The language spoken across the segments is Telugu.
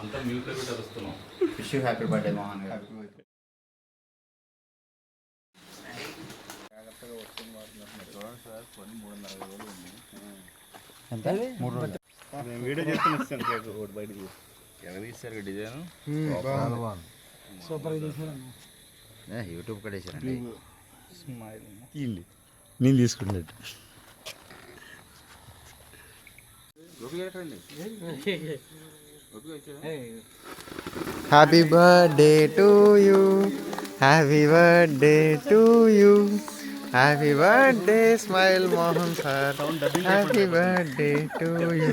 అంతా మ్యూట్లో పెట్టి అరుస్తున్నాం wish happy birthday Mohan garu. ఎంత మూడు రోజులు వీడియో కేక్ ఒకటి బయటకు తీస్తారు డిజైన్? యూట్యూబ్ కూడా వేసారండి తీయండి నేను తీసుకున్నట్టు happy birthday to you happy birthday to you happy birthday smile Mohan sir happy birthday to you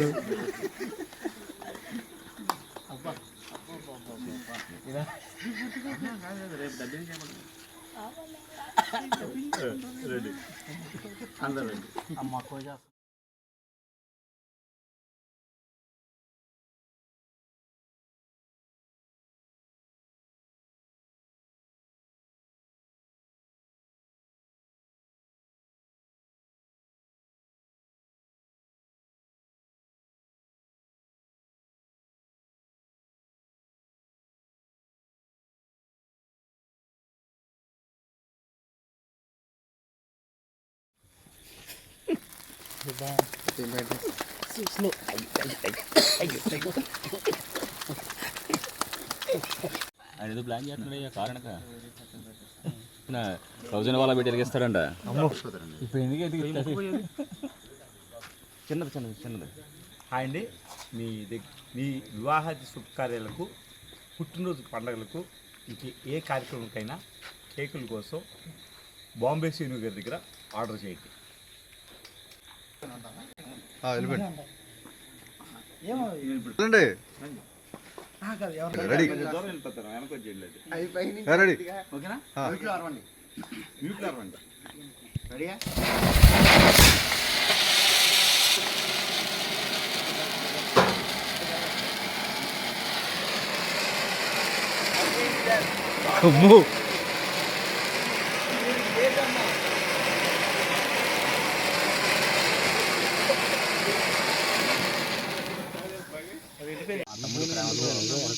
ఆయన ఏదో ప్లాన్ చేస్తున్నాడు కారణక థౌజండ్ వాళ్ళ పెట్టి ఎరిగిస్తాడంట ఇప్పుడు ఎందుకు ఎదిగిస్తాడు చిన్నది చిన్నది చిన్నది. హాయ్ అండి మీ మీ వివాహ శుభకార్యాలకు పుట్టినరోజు పండగలకు ఇంక ఏ కార్యక్రమంకైనా కేకుల కోసం బాంబే శ్రీను గారి దగ్గర ఆర్డర్ చేయండి. రెడీ. వెనక వచ్చేయండి రెడీ. ఓకేనా? మ్యూట్లో అరవండి. మ్యూట్లో అరవండి.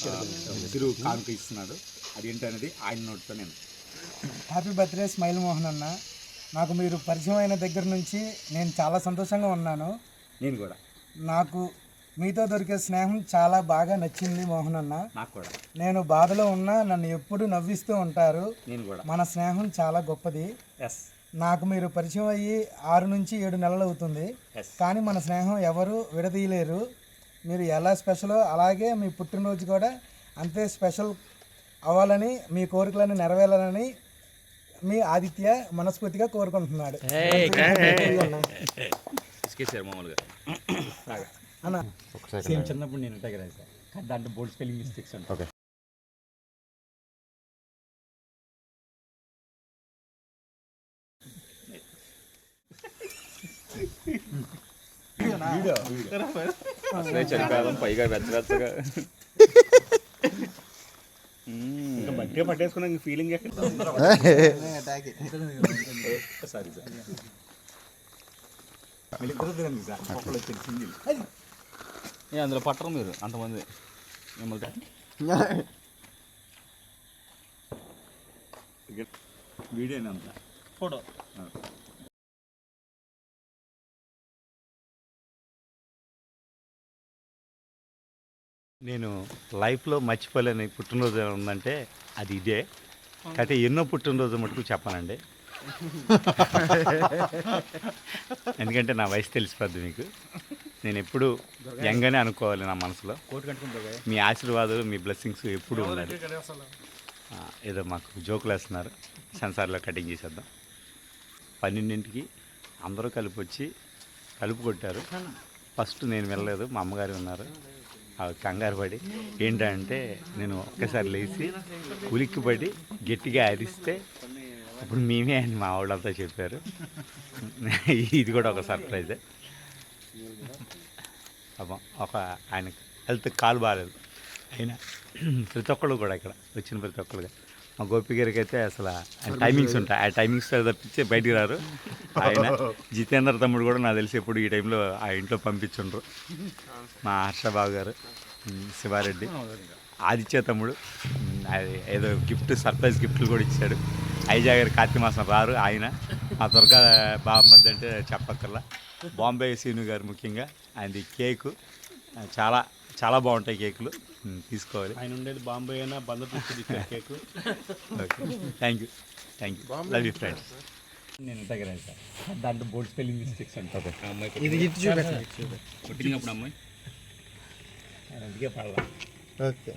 ముగ్గురు కానుక ఇస్తున్నాడు. అదేంటనేది ఆయన నోటితో నేను హ్యాపీ బర్త్డే స్మైల్ మోహన్ అన్న. నాకు మీరు పరిచయం అయిన దగ్గర నుంచి నేను చాలా సంతోషంగా ఉన్నాను. నేను కూడా. నాకు మీతో దొరికే స్నేహం చాలా బాగా నచ్చింది మోహన్ అన్న. నాకు కూడా. నేను బాధలో ఉన్నా నన్ను ఎప్పుడు నవ్విస్తూ ఉంటారు. నేను కూడా. మన స్నేహం చాలా గొప్పది. ఎస్ నాకు మీరు పరిచయం అయ్యి ఆరు నుంచి ఏడు నెలలు అవుతుంది. కానీ మన స్నేహం ఎవరు విడదీయలేరు. మీరు ఎలా స్పెషలో అలాగే మీ పుట్టినరోజు కూడా అంతే స్పెషల్ అవ్వాలని మీ కోరికలను నెరవేరాలని మీ ఆదిత్య మనస్ఫూర్తిగా కోరుకుంటున్నాడు. అన్న. సేమ్ చిన్నప్పుడు నేను ఉంటాయి కదా సార్. దాంట్లో బోర్డ్ స్పెల్లింగ్ మిస్టేక్స్ ఉంటాయి. అసలే చలికాలం పైగా వెచ్చవెచ్చగా ఇంకా బట్టే పట్టేసుకున్నా ఫీలింగ్ ఎక్కడ సారీ సార్ వీళ్ళిద్దరూ తినండి సార్ ఒక్కళ్ళు వచ్చి సింగిల్ ఏ అందులో పట్టరు మీరు అంతమంది మిమ్మల్ని వీడియో అంతా ఫోటో నేను లైఫ్లో మర్చిపోలేని పుట్టినరోజు ఏమైనా ఉందంటే అది ఇదే. అయితే ఎన్నో పుట్టినరోజు మటుకు చెప్పానండి. ఎందుకంటే నా వయసు తెలిసిపోద్ది మీకు. నేను ఎప్పుడు యంగానే అనుకోవాలి నా మనసులో. మీ ఆశీర్వాదాలు మీ బ్లెస్సింగ్స్ ఎప్పుడు ఉండాలి. ఏదో మాకు జోకులు వేస్తున్నారు. సెన్సార్లో కటింగ్ చేసేద్దాం. పన్నెండింటికి అందరూ కలిపి వచ్చి కలుపు కొట్టారు. ఫస్ట్ నేను వెళ్ళలేదు మా అమ్మగారు ఉన్నారు కంగారు పడి ఏంటంటే నేను ఒక్కసారి లేచి ఉలిక్కిపడి గట్టిగా అరిస్తే అప్పుడు మేమే అని మా వాళ్ళంతా చెప్పారు. ఇది కూడా ఒక సర్ప్రైజే. ఒక ఆయన హెల్త్ కాలు బాగాలేదు అయినా ప్రతి ఒక్కళ్ళు కూడా ఇక్కడ వచ్చిన ప్రతి ఒక్కరుగా మా గోపి గారికి అయితే అసలు ఆయన టైమింగ్స్ ఉంటాయి. ఆ టైమింగ్స్ తప్పించి బయటికి రారు. ఆయన జితేందర్ తమ్ముడు కూడా నాకు తెలిసి ఎప్పుడు ఈ టైంలో ఆ ఇంట్లో పంపించుండ్రు. మా హర్షబాబు గారు శివారెడ్డి. ఆదిత్య తమ్ముడు అది ఏదో గిఫ్ట్ సర్ప్రైజ్ గిఫ్ట్లు కూడా ఇచ్చాడు. ఐజా గారు కార్తీక మాసం రారు ఆయన. మా దుర్గా బామ్మద్ది అంటే చెప్పక్కర్లా. బాంబే సీను గారు ముఖ్యంగా. ఆయనది కేకు చాలా చాలా బాగుంటాయి కేకులు. తీసుకోవాలి. ఆయన ఉండేది బాంబే అయినా Bandar cake. Okay. Thank you thank you love you friends నేను దగ్గర సార్. దాంట్లో బోర్డ్ స్పెల్లింగ్ మిస్టేక్స్ ఉంటుంది ఇది ఇటు అమ్మాయి? అందుకే పడలా. ఓకే.